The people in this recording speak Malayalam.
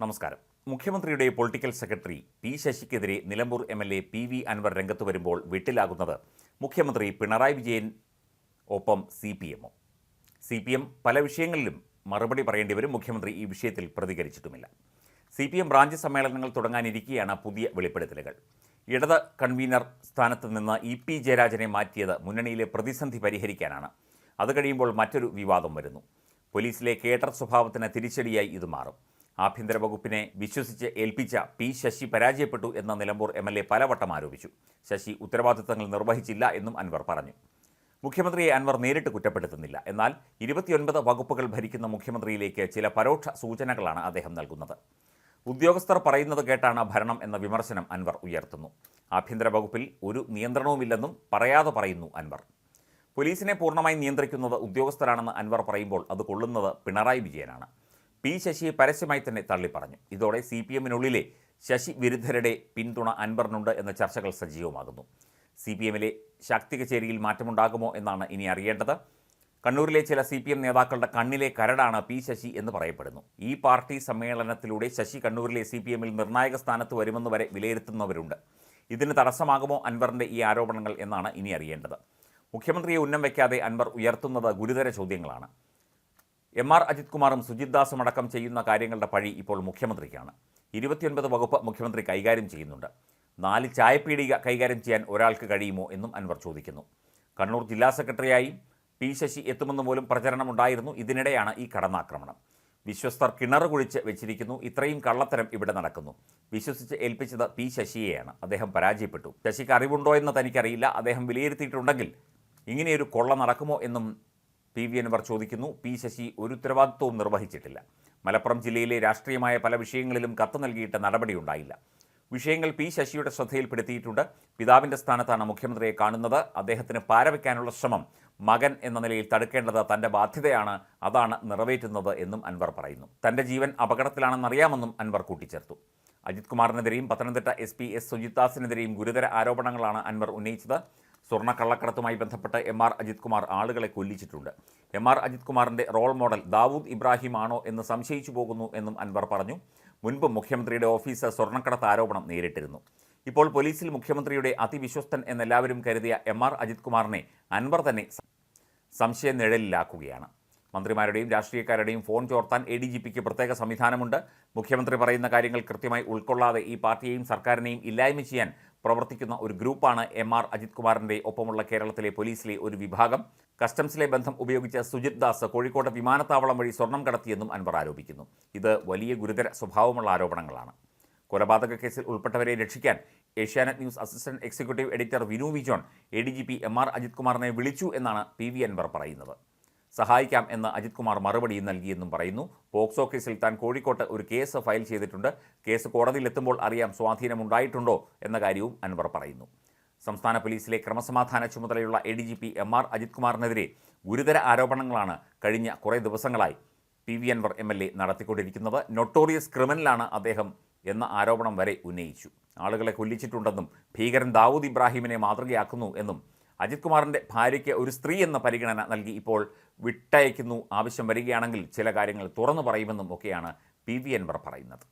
നമസ്കാരം. മുഖ്യമന്ത്രിയുടെ political secretary P ശശിക്കെതിരെ Nilambur M L A P V Anvar രംഗത്ത് വരുമ്പോൾ വിട്ടിലാകുന്നത് മുഖ്യമന്ത്രി പിണറായി വിജയൻ ഒപ്പം സി പി എമ്മും. സി പി എം പല വിഷയങ്ങളിലും മറുപടി പറയേണ്ടി വരും. മുഖ്യമന്ത്രി ഈ വിഷയത്തിൽ പ്രതികരിച്ചിട്ടുമില്ല. സി പി എം ബ്രാഞ്ച് സമ്മേളനങ്ങൾ തുടങ്ങാനിരിക്കെയാണ് പുതിയ വെളിപ്പെടുത്തലുകൾ. ഇടത് കൺവീനർ സ്ഥാനത്ത് നിന്ന് ഇ പി ജയരാജനെ മാറ്റിയത് മുന്നണിയിലെ പ്രതിസന്ധി പരിഹരിക്കാനാണ്. അത് കഴിയുമ്പോൾ മറ്റൊരു വിവാദം വരുന്നു. പോലീസിലെ കേട്ടർ സ്വഭാവത്തിന് തിരിച്ചടിയായി ഇത് മാറും. ആഭ്യന്തര വകുപ്പിനെ വിശ്വസിച്ച് ഏൽപ്പിച്ച പി ശശി പരാജയപ്പെട്ടു എന്ന നിലമ്പൂർ എം എൽ എ പലവട്ടം ആരോപിച്ചു. ശശി ഉത്തരവാദിത്തങ്ങൾ നിർവഹിച്ചില്ല എന്നും അൻവർ പറഞ്ഞു. മുഖ്യമന്ത്രിയെ അൻവർ നേരിട്ട് കുറ്റപ്പെടുത്തുന്നില്ല. എന്നാൽ ഇരുപത്തിയൊൻപത് വകുപ്പുകൾ ഭരിക്കുന്ന മുഖ്യമന്ത്രിയിലേക്ക് ചില പരോക്ഷ സൂചനകളാണ് അദ്ദേഹം നൽകുന്നത്. ഉദ്യോഗസ്ഥർ പറയുന്നത് കേട്ടാണ് ഭരണം എന്ന വിമർശനം അൻവർ ഉയർത്തുന്നു. ആഭ്യന്തര വകുപ്പിൽ ഒരു നിയന്ത്രണവുമില്ലെന്നും പറയാതെ പറയുന്നു അൻവർ. പോലീസിനെ പൂർണമായി നിയന്ത്രിക്കുന്നത് ഉദ്യോഗസ്ഥരാണെന്ന് അൻവർ പറയുമ്പോൾ അത് കൊള്ളുന്നത് പിണറായി വിജയനാണ്. പി ശശിയെ പരസ്യമായി തന്നെ തള്ളിപ്പറഞ്ഞു. ഇതോടെ സി പി എമ്മിനുള്ളിലെ ശശി വിരുദ്ധരുടെ പിന്തുണ അൻവറിനുണ്ട് എന്ന ചർച്ചകൾ സജീവമാകുന്നു. സി പി എമ്മിലെ ശാക്തിക ചേരിയിൽ മാറ്റമുണ്ടാകുമോ എന്നാണ് ഇനി അറിയേണ്ടത്. കണ്ണൂരിലെ ചില സി പി എം നേതാക്കളുടെ കണ്ണിലെ കരടാണ് പി ശശി എന്ന് പറയപ്പെടുന്നു. ഈ പാർട്ടി സമ്മേളനത്തിലൂടെ ശശി കണ്ണൂരിലെ സി പി എമ്മിൽ നിർണായക സ്ഥാനത്ത് വരുമെന്ന് വരെ വിലയിരുത്തുന്നവരുണ്ട്. ഇതിന് തടസ്സമാകുമോ അൻവറിന്റെ ഈ ആരോപണങ്ങൾ എന്നാണ് ഇനി അറിയേണ്ടത്. മുഖ്യമന്ത്രിയെ ഉന്നം വയ്ക്കാതെ അൻവർ ഉയർത്തുന്നത് ഗുരുതര ചോദ്യങ്ങളാണ്. എം ആർ അജിത് കുമാറും സുജിത് ദാസും അടക്കം ചെയ്യുന്ന കാര്യങ്ങളുടെ പഴി ഇപ്പോൾ മുഖ്യമന്ത്രിക്കാണ്. ഇരുപത്തിയൊൻപത് വകുപ്പ് മുഖ്യമന്ത്രി കൈകാര്യം ചെയ്യുന്നുണ്ട്. നാല് ചായപ്പീടിക കൈകാര്യം ചെയ്യാൻ ഒരാൾക്ക് കഴിയുമോ എന്നും അൻവർ ചോദിക്കുന്നു. കണ്ണൂർ ജില്ലാ സെക്രട്ടറിയായി പി ശശി എത്തുമെന്ന് പോലും പ്രചരണമുണ്ടായിരുന്നു. ഇതിനിടെയാണ് ഈ കടന്നാക്രമണം. വിശ്വസ്തർ കിണർ കുഴിച്ച് വെച്ചിരിക്കുന്നു. ഇത്രയും കള്ളത്തരം ഇവിടെ നടക്കുന്നു. വിശ്വസിച്ച് ഏൽപ്പിച്ചത് പി ശശിയെയാണ്. അദ്ദേഹം പരാജയപ്പെട്ടു. ശശിക്ക് അറിവുണ്ടോ എന്ന് തനിക്കറിയില്ല. അദ്ദേഹം വിലയിരുത്തിയിട്ടുണ്ടെങ്കിൽ ഇങ്ങനെയൊരു കൊള്ള നടക്കുമോ എന്നും പി വി അൻവർ ചോദിക്കുന്നു പി ശശി ഒരു ഉത്തരവാദിത്വവും നിർവഹിച്ചിട്ടില്ല. മലപ്പുറം ജില്ലയിലെ രാഷ്ട്രീയമായ പല വിഷയങ്ങളിലും കത്ത് നൽകിയിട്ട് നടപടിയുണ്ടായില്ല. വിഷയങ്ങൾ പി ശശിയുടെ ശ്രദ്ധയിൽപ്പെടുത്തിയിട്ടുണ്ട്. പിതാവിന്റെ സ്ഥാനത്താണ് മുഖ്യമന്ത്രിയെ കാണുന്നത്. അദ്ദേഹത്തിന് പാരവയ്ക്കാനുള്ള ശ്രമം മകൻ എന്ന നിലയിൽ തടുക്കേണ്ടത് തന്റെ ബാധ്യതയാണ്. അതാണ് നിറവേറ്റുന്നത് എന്നും അൻവർ പറയുന്നു. തന്റെ ജീവൻ അപകടത്തിലാണെന്നറിയാമെന്നും അൻവർ കൂട്ടിച്ചേർത്തു. Ajith കുമാറിനെതിരെയും Pathanamthitta S P S Sujith ദാസിനെതിരെയും ഗുരുതര ആരോപണങ്ങളാണ് അൻവർ ഉന്നയിച്ചത്. സ്വർണ കള്ളക്കടത്തുമായി ബന്ധപ്പെട്ട് എം ആർ അജിത് കുമാർ ആളുകളെ കൊല്ലിച്ചിട്ടുണ്ട്. എം ആർ അജിത് കുമാറിന്റെ റോൾ മോഡൽ ദാവൂദ് ഇബ്രാഹിം ആണോ എന്ന് സംശയിച്ചു പോകുന്നു എന്നും അൻവർ പറഞ്ഞു. മുൻപ് മുഖ്യമന്ത്രിയുടെ ഓഫീസ് സ്വർണക്കടത്ത് ആരോപണം നേരിട്ടിരുന്നു. ഇപ്പോൾ പോലീസിൽ മുഖ്യമന്ത്രിയുടെ അതിവിശ്വസ്തൻ എന്നെല്ലാവരും കരുതിയ എം ആർ അജിത് കുമാറിനെ അൻവർ തന്നെ സംശയ നിഴലിലാക്കുകയാണ്. മന്ത്രിമാരുടെയും രാഷ്ട്രീയക്കാരുടെയും ഫോൺ ചോർത്താൻ എ ഡി ജി പിക്ക് പ്രത്യേക സംവിധാനമുണ്ട്. മുഖ്യമന്ത്രി പറയുന്ന കാര്യങ്ങൾ കൃത്യമായി ഉൾക്കൊള്ളാതെ ഈ പാർട്ടിയെയും സർക്കാരിനെയും ഇല്ലായ്മ ചെയ്യാൻ പ്രവർത്തിക്കുന്ന ഒരു ഗ്രൂപ്പാണ് എം ആർ അജിത് കുമാറിന്റെ ഒപ്പമുള്ള കേരളത്തിലെ പോലീസിലെ ഒരു വിഭാഗം. കസ്റ്റംസിലെ ബന്ധം ഉപയോഗിച്ച സുജിത് ദാസ് കോഴിക്കോട് വിമാനത്താവളം വഴി സ്വർണം കടത്തിയെന്നും അൻവർ ആരോപിക്കുന്നു. ഇത് വലിയ ഗുരുതര സ്വഭാവമുള്ള ആരോപണങ്ങളാണ്. കൊലപാതക കേസിൽ ഉൾപ്പെട്ടവരെ രക്ഷിക്കാൻ Asianet news assistant executive editor Vinu V John A D G P M R Ajith കുമാറിനെ വിളിച്ചു എന്നാണ് പി വി അൻവർ പറയുന്നത്. സഹായിക്കാം എന്ന് അജിത് കുമാർ മറുപടി നൽകിയെന്നും പറയുന്നു. പോക്സോ കേസിൽ താൻ കോഴിക്കോട്ട് ഒരു കേസ് ഫയൽ ചെയ്തിട്ടുണ്ട്. കേസ് കോടതിയിലെത്തുമ്പോൾ അറിയാം സ്വാധീനമുണ്ടായിട്ടുണ്ടോ എന്ന കാര്യവും അൻവർ പറയുന്നു. സംസ്ഥാന പോലീസിലെ ക്രമസമാധാന ചുമതലയുള്ള A D G P M R Ajith കുമാറിനെതിരെ ഗുരുതര ആരോപണങ്ങളാണ് കഴിഞ്ഞ കുറേ ദിവസങ്ങളായി P V Anvar M L A നടത്തിക്കൊണ്ടിരിക്കുന്നത്. നൊട്ടോറിയസ് ക്രിമിനലാണ് അദ്ദേഹം എന്ന ആരോപണം വരെ ഉന്നയിച്ചു. ആളുകളെ കൊല്ലിച്ചിട്ടുണ്ടെന്നും ഭീകരൻ ദാവൂദ് ഇബ്രാഹിമിനെ മാതൃകയാക്കുന്നു എന്നും അജിത് കുമാറിന്റെ ഭാര്യയ്ക്ക് ഒരു സ്ത്രീ എന്ന പരിഗണന നൽകി ഇപ്പോൾ വിട്ടയക്കുന്നു. ആവശ്യം വരികയാണെങ്കിൽ ചില കാര്യങ്ങൾ തുറന്നു പറയുമെന്നും ഒക്കെയാണ് പി വി അൻവർ പറയുന്നത്.